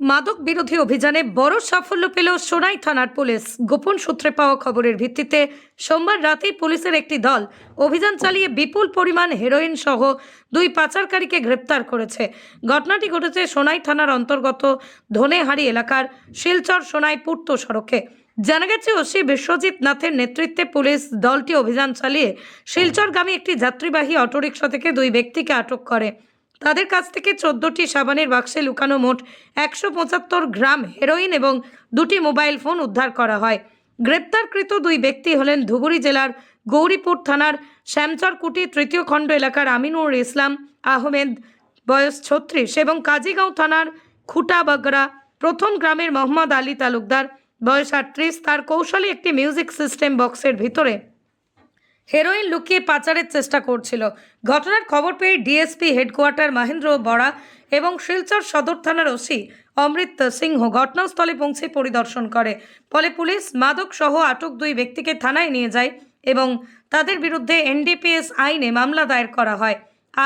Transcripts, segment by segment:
মাদক বিরোধী অভিযানে বড় সাফল্য পেল সোনাই থানার পুলিশ। গোপন সূত্রে পাওয়া খবরের ভিত্তিতে সোমবার রাতেই পুলিশের একটি দল অভিযান চালিয়ে বিপুল পরিমাণ হেরোইন সহ দুই পাচারকারীকে গ্রেপ্তার করেছে। ঘটনাটি ঘটেছে সোনাই থানার অন্তর্গত ধনেহারি এলাকার শিলচর সোনাই পূর্ত সড়কে। জানা গেছে, ওসি বিশ্বজিৎ নাথের নেতৃত্বে পুলিশ দলটি অভিযান চালিয়ে শিলচরগামী একটি যাত্রীবাহী অটোরিকশা থেকে দুই ব্যক্তিকে আটক করে। তাদের কাছ থেকে চোদ্দটি সাবানের বাক্সে লুকানো মোট একশো পঁচাত্তর গ্রাম হেরোইন এবং দুটি মোবাইল ফোন উদ্ধার করা হয়। গ্রেপ্তারকৃত দুই ব্যক্তি হলেন ধুবুরি জেলার গৌরীপুর থানার শ্যামচরকুটি তৃতীয় খণ্ড এলাকার আমিনুর ইসলাম আহমেদ, বয়স ছত্রিশ, এবং কাজীগাঁও থানার খুঁটাবাগড়া প্রথম গ্রামের মোহাম্মদ আলী তালুকদার, বয়স আটত্রিশ। তার কৌশলী একটি মিউজিক সিস্টেম বক্সের ভিতরে হেরোইন লুকিয়ে পাচারের চেষ্টা করছিল। ঘটনার খবর পেয়ে ডিএসপি হেডকোয়ার্টার মহেন্দ্র বড়া এবং শিলচর সদর থানার ওসি অমৃত সিংহ ঘটনাস্থলে পৌঁছে পরিদর্শন করে। ফলে পুলিশ মাদক সহ আটক দুই ব্যক্তিকে থানায় নিয়ে যায় এবং তাদের বিরুদ্ধে এনডিপিএস আইনে মামলা দায়ের করা হয়।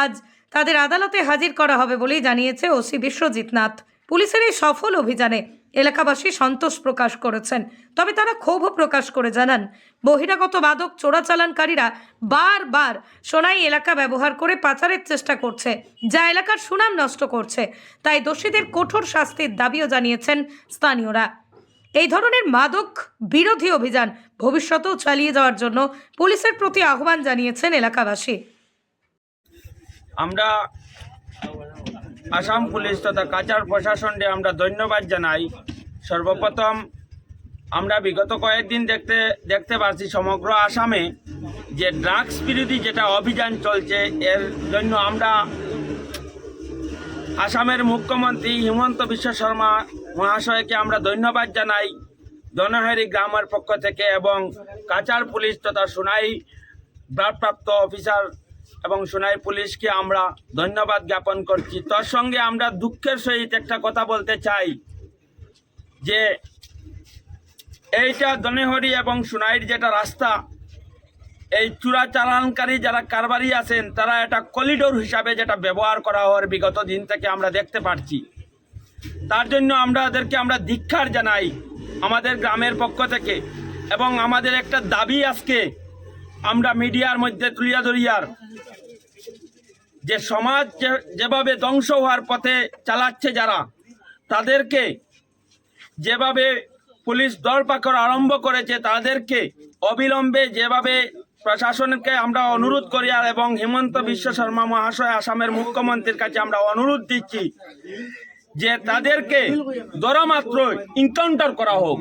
আজ তাদের আদালতে হাজির করা হবে বলেই জানিয়েছে ওসি বিশ্বজিৎ নাথ। পুলিশের এই সফল অভিযানে এলাকাবাসী সন্তোষ প্রকাশ করেছেন। তবে তারা ক্ষোভও প্রকাশ করে জানান, বহিরাগত মাদক চোরাচালানকারীরা বারবার সোনাই এলাকা ব্যবহার করে পাচারের চেষ্টা করছে, যা এলাকার সুনাম নষ্ট করছে। তাই দোষীদের কঠোর শাস্তির দাবিও জানিয়েছেন স্থানীয়রা। এই ধরনের মাদক বিরোধী অভিযান ভবিষ্যতেও চালিয়ে যাওয়ার জন্য পুলিশের প্রতি আহ্বান জানিয়েছেন এলাকাবাসী। আমরা আসাম পুলিশ তথা কাচার প্রশাসনকে আমরা ধন্যবাদ জানাই। সর্বপ্রথম আমরা বিগত কয়েকদিন দেখতে দেখতে পাচ্ছি সমগ্র আসামে যে ড্রাগস বিরোধী যেটা অভিযান চলছে, এর জন্য আমরা আসামের মুখ্যমন্ত্রী হিমন্ত বিশ্ব শর্মা মহাশয়কে আমরা ধন্যবাদ জানাই। দনহারি গ্রামের পক্ষ থেকে এবং কাচার পুলিশ তথা সোনাই ভারপ্রাপ্ত অফিসার এবং সোনাই পুলিশকে আমরা ধন্যবাদ জ্ঞাপন করছি। তার সঙ্গে আমরা দুঃখের সহিত একটা কথা বলতে চাই, যে এইটা দনেহরি এবং সোনাইর যেটা রাস্তা, এই চূড়া চালানকারী যারা কারবারি আছেন, তারা এটা করিডোর হিসাবে যেটা ব্যবহার করা হওয়ার বিগত দিন থেকে আমরা দেখতে পাচ্ছি তার জন্য আমরা ওদেরকে আমরা ধিক্ষার জানাই আমাদের গ্রামের পক্ষ থেকে এবং আমাদের একটা দাবি আজকে আমরা মিডিয়ার মধ্যে তুলিয়া ধরিয়ার। যে সমাজ যেভাবে ধ্বংস হওয়ার পথে চালাচ্ছে যারা, তাদেরকে যেভাবে পুলিশ দরপাকড় আরম্ভ করেছে, তাদেরকে অবিলম্বে যেভাবে প্রশাসনকে আমরা অনুরোধ করি আর এবং হিমন্ত বিশ্ব শর্মা মহাশয় আসামের মুখ্যমন্ত্রীর কাছে আমরা অনুরোধ দিচ্ছি যে তাদেরকে দরমাত্র ইনকাউন্টার করা হোক।